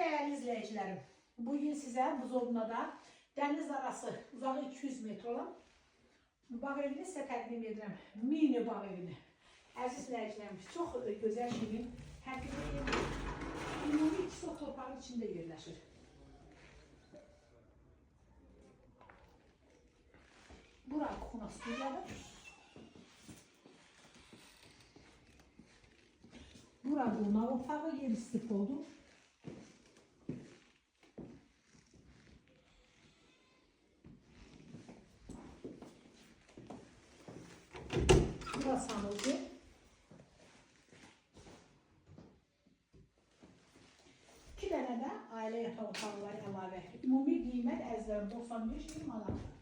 değerli izleyicilerim, bugün size Buzovna'da deniz arası uzağı 200 metre olan bağ evini size təqdim edirəm. Mini bağ evini. Əziz izləyicilərimiz, çox gözəl şirin, həqiqi. Ümumi iki sok torpağın içində yerləşir. Bura kuxuna studiyadır. Bura qonaq otağı, yer istif sanıldı. İki dənə də ailə yataq otağı var əlavə. Ümumi qiymət əzlərim 95 min manat. Buyurun əzlərim.